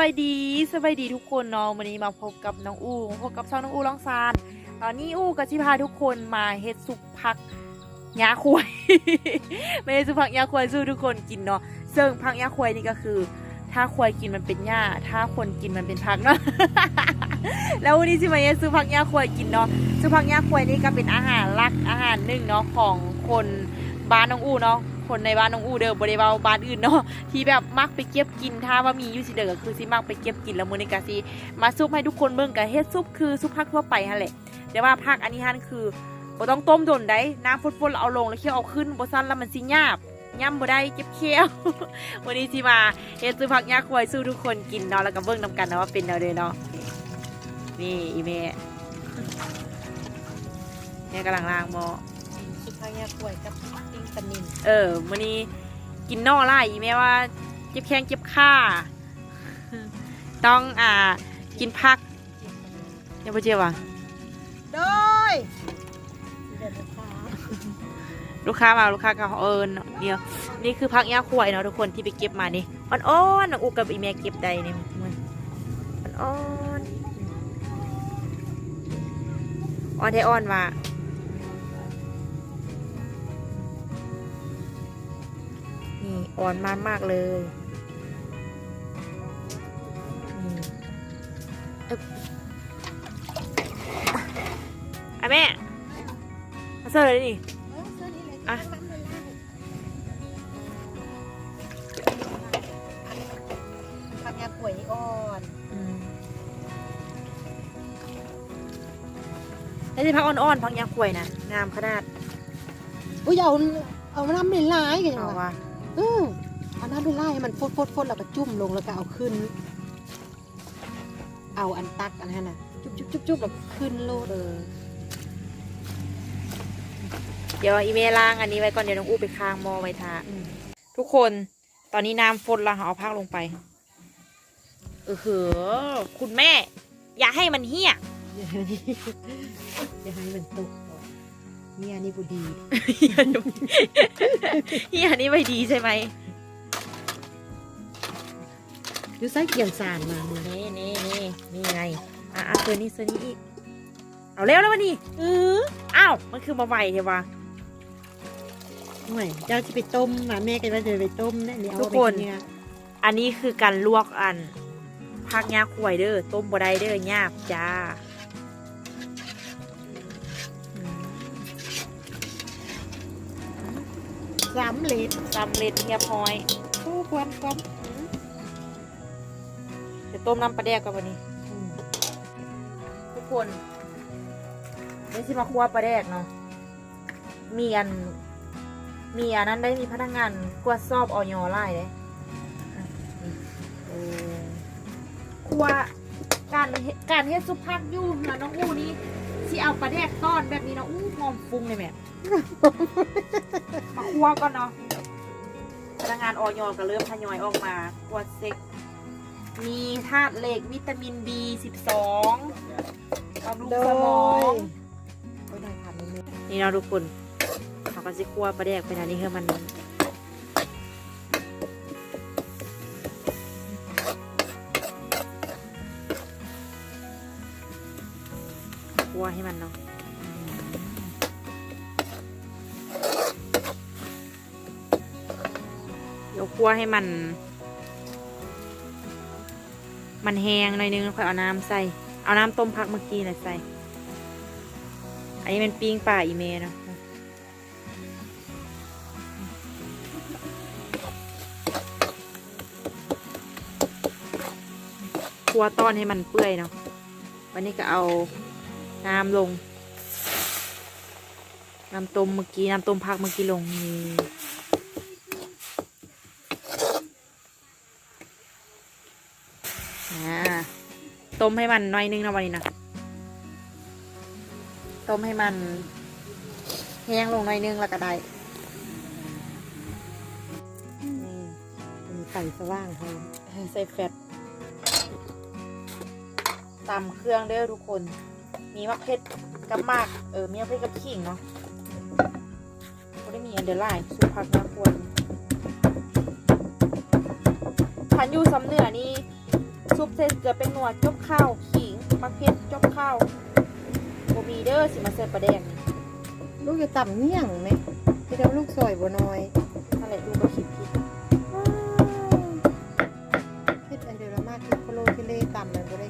บายดีสบายดีทุกคนเนาะวันนี้มาพบกับน้องอูพบกับช่องน้องอูล่องซานตอนนี้อูกับชิพาทุกคนมาเฮ็ดซุปผักยาควยไม่ได้ซุปผักยาควยสู้ทุกคนกินเนาะซึ่งผักยาควยนี่ก็คือ ถ้าควยกินมันเป็นหญ้า ถ้าคนกินมันเป็นผักเนาะแล้ววันนี้ชิมาเฮ็ดซุปผักยาควยกินเนาะซุปผักยาควยนี่ก็เป็นอาหารหลักอาหารหนึ่งเนาะของคนบ้านน้องอูเนาะ คนในบ้านน้องอูเด้อบริเวาบ้านอื่นเนาะที่แบบมักไปเก็บกินถ้าว่ามีอยู่สิเด้อก็คือสิมักไปเก็บกินแล้วมื้อนี้ก็สิมาซุปให้ทุกคนเบิ่งก็เฮ็ดซุปคือซุปผักทั่วไปหั่นแหละแต่ว่าผักอันนี้หั่นคือบ่ต้องต้มโดนได้น้ำฝนๆแล้วเอาลงแล้วเคี่ยวเอาขึ้นบ่ซั่นแล้วมันสิหยาบย่ำบ่ได้เจ็บเคี้ยว วันนี้สิมาเฮ็ดซุปผักยาควายสู้ทุกคนกินเนาะแล้วก็เบิ่งนํกันนะว่าเป็นแนวใดเนาะนี่อีแม่แม่กำลังล้างหม้อสุภาพยากล้วยกับ ปิ้งปลานินเออมื้อนี้กินนอไล่อีแม่ว่าเจ็บแข้งเจ็บขาต้องอ่ากินพักยังบ่เจ็บว่ะโดยเดือดฟ้าลูกค้ามาลูกค้าก็เออเดียวนี่คือพักยาขวยเนาะทุกคนที่ไปเก็บมานี่อ่อนๆน้องอุกกับอีแม่เก็บได้นี่มันอ่อนๆอ่อนแท้อ่อนว่ะ อ่อนมากมากๆเลยนี่อึ๊บอะแม่มาเสิร์ฟเลยนี่เออเสื้อนี้เลยอะน้ำมันเลยผักยากล้วยนี่อ่อนอืมแล้วที่พักอ่อนๆพักยาขวยนะงามขนาดอุ้ยเอาเอาน้ำเป็นลายกันเอาวะว่าเออเอาน้ำเป็นลายให้มันฟดฟดฟดแล้วก็จุ่มลงแล้วก็เอาขึ้น เอาอันตักอันนั้นน่ะจุ๊บจุ๊บจุ๊บจุ๊บแล้วขึ้นโลดเออเดี๋ยวอีเมลล้างอันนี้ไว้ก่อนเดี๋ยวน้องอู้ไปค้างหมอไว้ทาอืมทุกคนตอนนี้น้ำฝนและเอาพักลงไปเออเหอคุณแม่ อย่าให้มันเหี้ยเดี๋ยวนี้เดี๋ยวให้มันตกก่อน เนี่ยนี่บุดีเหี้ยนี่ไม่ดีใช่ไหมดูไส้เกี่ยงสารมามือนี่นี่นี่นี่ไง อะอะเซอร์นี่เซอร์นี่อีก เอาเร็วแล้ววันนี้เอออ้าว มันคือมาไวใช่ปะห่วยเจ้าที่ไปต้มมาแม่กันว่าจะไปต้มเนี่ยเดี๋ยวเอาทุกไปคนเนี่ยอันนี้คือการลวกอันพักยาขวยเด้อ ต้มบดได้เด้อยาบจ้า สามเหลดสำเร็จเรียบร้อยโอ้ควันควันเดี๋ยวต้มน้ำปลาแดกกันวันนี้อืมทุกคนไม่ใช่มาคั่วปลาแดกเนาะมีอัน มีอันนั้นได้มีพนักงานกวดสอบออยไล่เลยอะนี่เออคั่วการเฮ็ดการเฮ็ดซุปผักอยู่เหือน้องอู้นี่ สิเอาปลาแดกต้อนแบบนี้เนาะอู้หอมฟุ้งเลยแม่ มาคั่วก่อนเนาะพนักงานออยก็เริ่มทยอยออกมากวดเซ็ก มีธาตุเหล็กวิตามิน B12 บำรุงโดสมองยโอ้ยได้ค่ะแม่นี่เราะทุกคนเขาก็จะคั่วปลาแดกไปนะนี่คือมัน ให้มันเนาะเดี๋ยวคั่วให้มัน มันแห้งหน่อยนึงแล้วค่อยเอาน้ำใส่ เอาน้ำต้มพักเมื่อกี้น่ะใส่ อันนี้เป็นปิ้งป่าอีเมเนาะครัวต้อนให้มันเปื่อยเนาะ วันนี้ก็เอา น้ำลง น้ำต้มเมื่อกี้ น้ำต้มพักเมื่อกี้ลงนี่ต้มให้มันหน้อยนึงนะวันนี้นะ ต้มให้มันแห้งลงหน่อยนึงแล้วก็ได้นี่มีไฟสว่างให้นี่ใส่แฟตตำเครื่องเด้อทุกคน มีมะเขือกับมาก เออ มีมะเขือกับขิงเนาะก็ได้มีอันเดอร์ไลน์สุผักนะควรพันอยูซ้ำเหนือนี่สซุปเส้นเกลือเป็นหนวดจบข้าวขิงมะเขือจบข้าวโบมีเด้อสิมาเสิร์ฟปลาแดงนี่ลูกจะต่ำเมี่ยงไหมที่เราลูกซอยบัวน้อยอะไรดูก็คิดผิดคิดอันเดียวละมากคิดโคโลคิเล่ต่ำมันก็ได้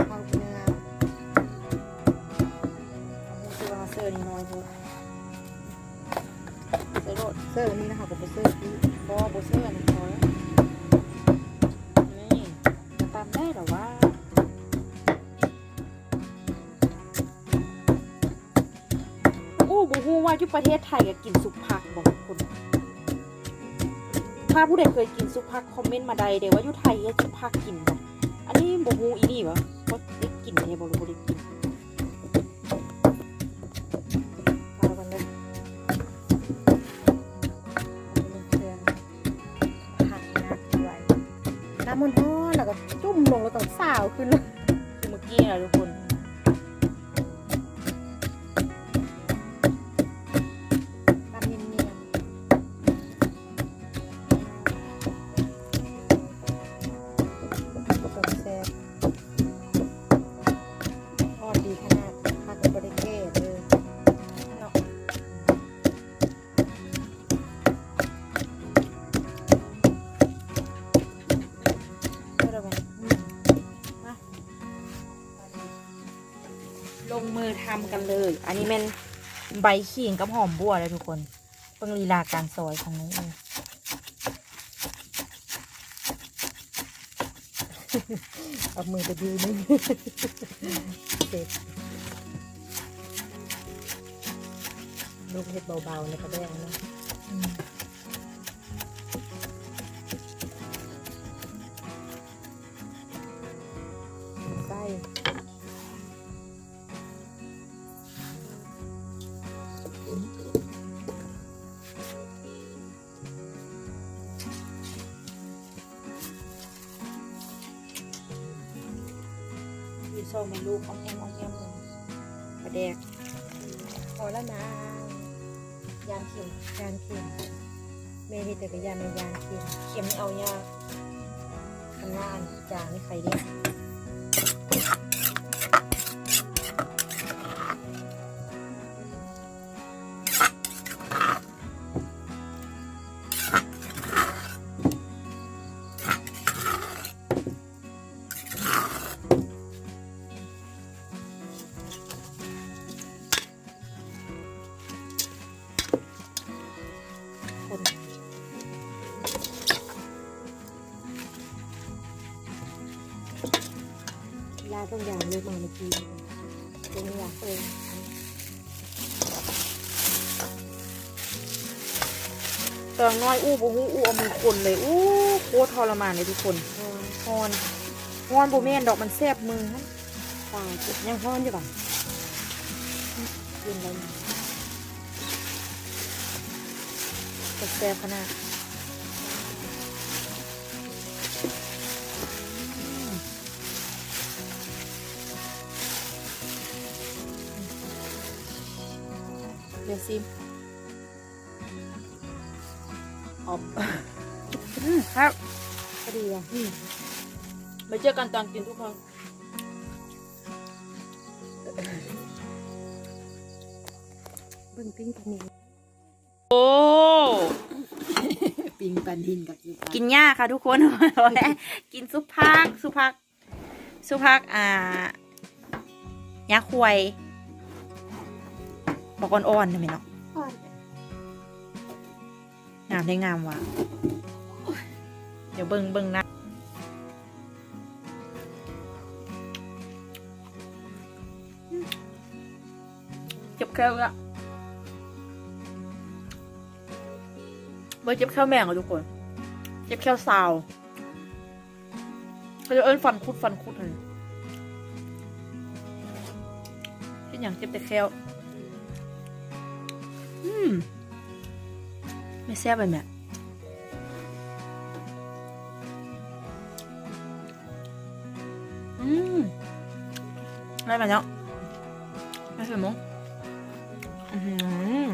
อว่าเสิร์นี่น้อยพูดเสิร์โรดเซอร์นี่นะคะกับเซอร์ที่บอโบเสิร์ฟอันนี้น้อยนี่จะตามได้หรอวะอู้บูฮู้ว่าที่ประเทศไทยก็กินซุปผักบอกทุกคนถ้าผู้ใดเคยกินซุปผักคอมเมนต์มาใดเดี๋ยวว่าอยู่ไทยก็ซุปผักกินบ่อันนี้บูฮู้อีนี่วะว่าได้กินเนี่ยบ่รู้บ่ได้กิน มันฮ้อนแล้วก็จุ่มลงแล้วก็สาวขึ้นเลย คือเมื่อกี้นะทุกคน ใบขิงกับหอมบัวเลยทุกคนเพิ่งลีลาการซอยของน้องเองเอามือไปดูนึงเสร็จลูกเห็ดเบาๆในกระแดงนะ ข้างล่างจานไม่ใครเด้ ตรงนี้อยากเองตอนน้อยอู้บ่ฮู้อู้เอามือคนเลยอู้โคตรทรมานเลยทุกคนอ๋อฮอนฮอนบ่แม่นดอกมันแซ่บมือฮะตายจุดยังห้อนอยู่ป่ะเย็นแล้วนะแต่แซ่บขนาด ซิมออบอืมครับพอดีอะอืมมาเจอกันตอนกินทุกคนเบิ่งปิ้งปลาหนิงโอ้ปิ้งปลาหินกับอีกินยากค่ะทุกคนกินซุปผักซุปผักซุปผักอ่ายาควย บอกอ่อนๆใช่ไหมเนาะงามได้งามว่ะเดี๋ยวเบิ่งเบิ่งนะเจ็บแค่ละเบิ่งเจ็บแค่แมงอะทุกคน เจ็บแค่ซาวเขาจะเอิ้นฟันคุดฟันคุดเลยที่อย่างเจ็บแต่แค่ ไม่แซ่บเลยแม่อืมได้ไหมเนาะไม่สวยมั้งอืม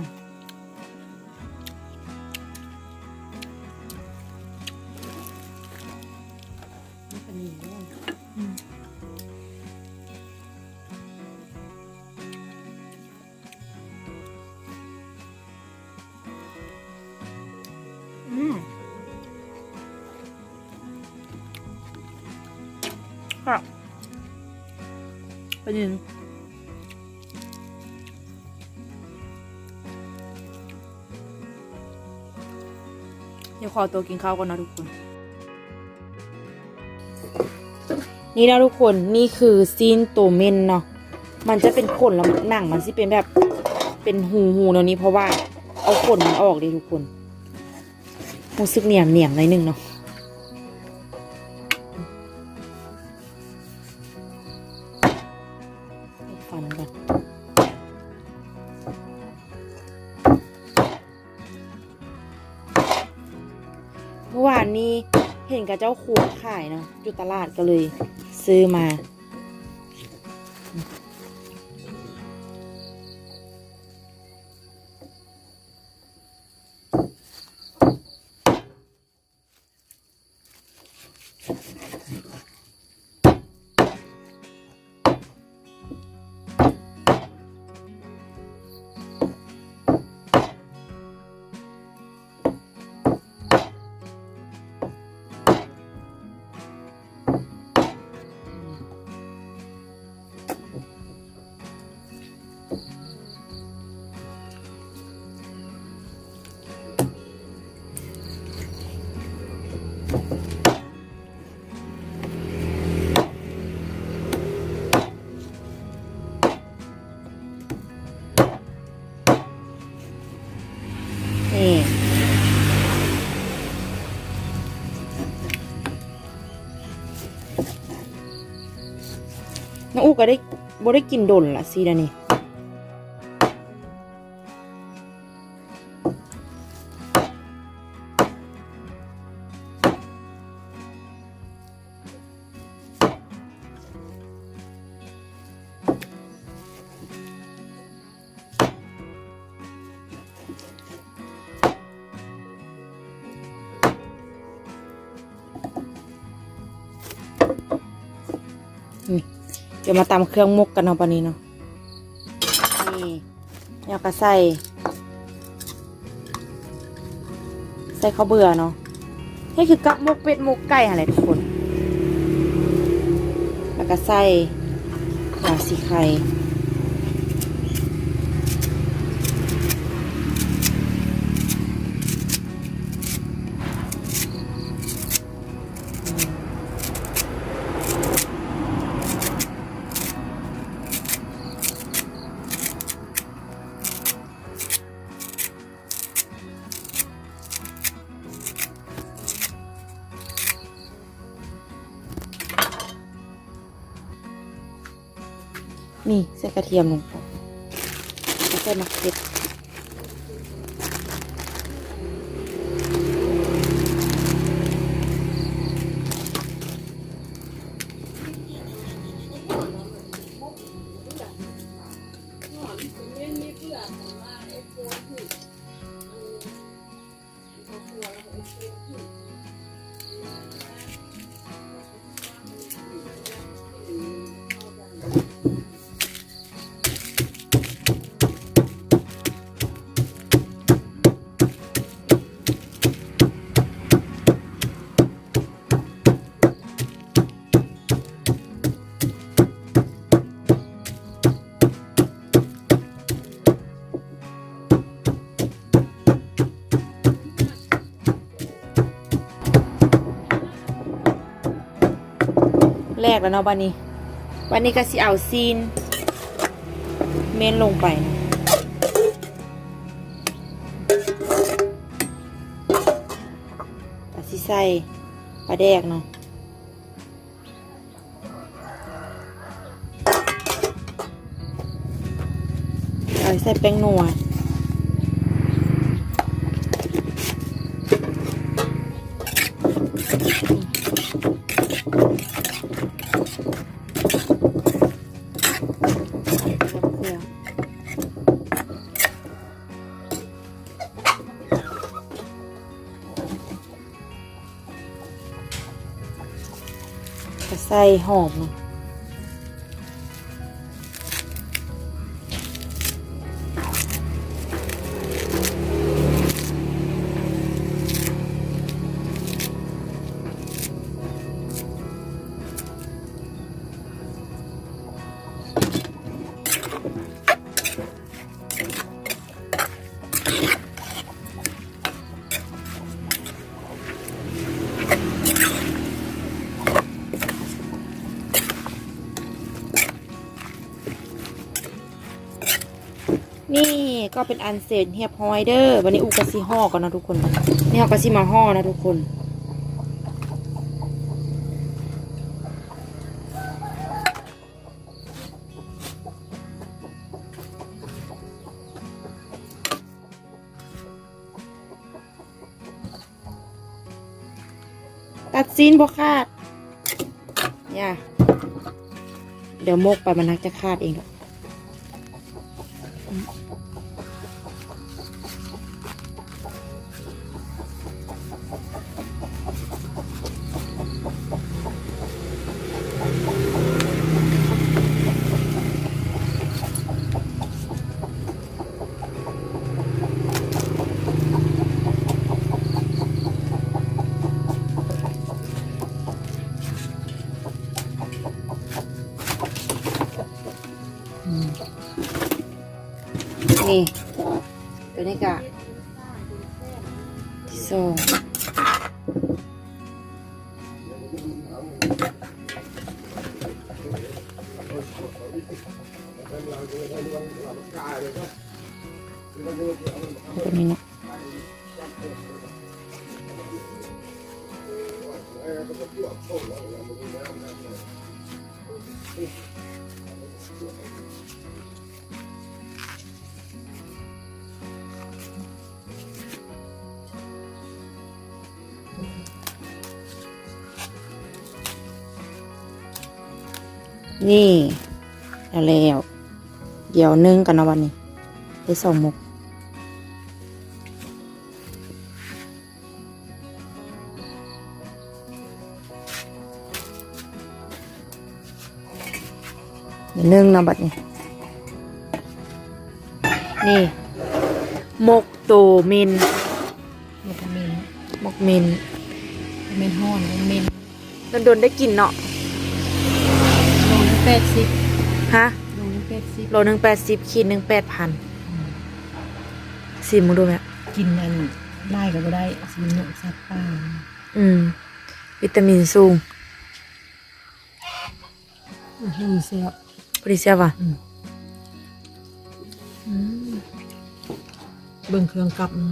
ประเด็นเดี๋ยวขอตัวกินข้าวก่อนนะทุกคน นี่นะทุกคนนี่คือซีนตัวเมนเนาะมันจะเป็นขนแล้วหนังมันสิเป็นแบบเป็นหูหูเนาะนี่เพราะว่า เอาขนมันออกเลยทุกคนรู้สึกเหนียมเหนียมหน่อยนึงเนาะ กับเจ้าขวดขายเนาะอยู่ตลาดก็เลย ซื้อมา ก็ได้บ่ได้กินดนละสิดานี่ เดี๋ยวมาตำเครื่องมุกกันเอาปานนี้เนาะนี่เราก็ใส่ใส่ข้าวเบื่อเนาะนี่คือกับมุกเป็ดมุกไก่อะไรทุกคน แล้วก็ใส่หาสีไข่ กระเทียมลงไปแล้วใส่มะเขือ กแล้วเนาะบันนี้บันนี้ก็สิเอาซีน เมนลงไปนะสิใส่ปลาแดกเนาะใส่แป้งนัว หอม ก็เป็นอันเสร็จเรียบร้อยเด้อวันนี้อูกสิห่อก่อนนะทุกคนนี่เราก็สิมาห่อนะทุกคนตัดซีนบ่คาดอย่าเดี๋ยวมกไปมันนักจะคาดเองหรอก กะที่สองตัวนี้เนาะ นี่แล้วแล้วเดี๋ยวนึ่งกันนะวันนี้ได้สองมุกเดี๋ยวนึ่งนะบัดนี้ นี่มกโตมินมันก็เมนมกมินเมนห้อนเมนโดนๆได้กินเนาะลง แปดสิบฮะลงแปดสิบโลหนึ่งแปดสิบขีดหนึ่งแปดพันสิมึงดูไหมกินอันได้ก็บ่ได้สิหนุสัตว์ป่าอืม วิตามินสูงอื้อหือเสียบปริเซียว่ะอืมอืมเบิ่งเครื่องกลับนะ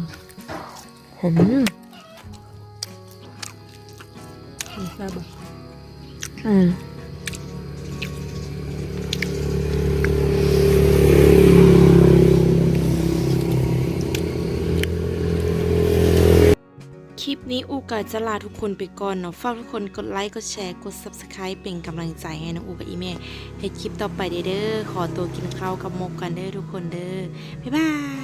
ผมมีแซ่บบ่อืม กาจะลาทุกคนไปก่อนเนาะฝากทุกคนกดไลค์กดแชร์กด Subscribe เป็นกำลังใจให้น้องอูกับอีเมให้คลิปต่อไปเด้อขอตัวกินข้าวกับมกกันเด้อทุกคนเด้อบ๊ายบาย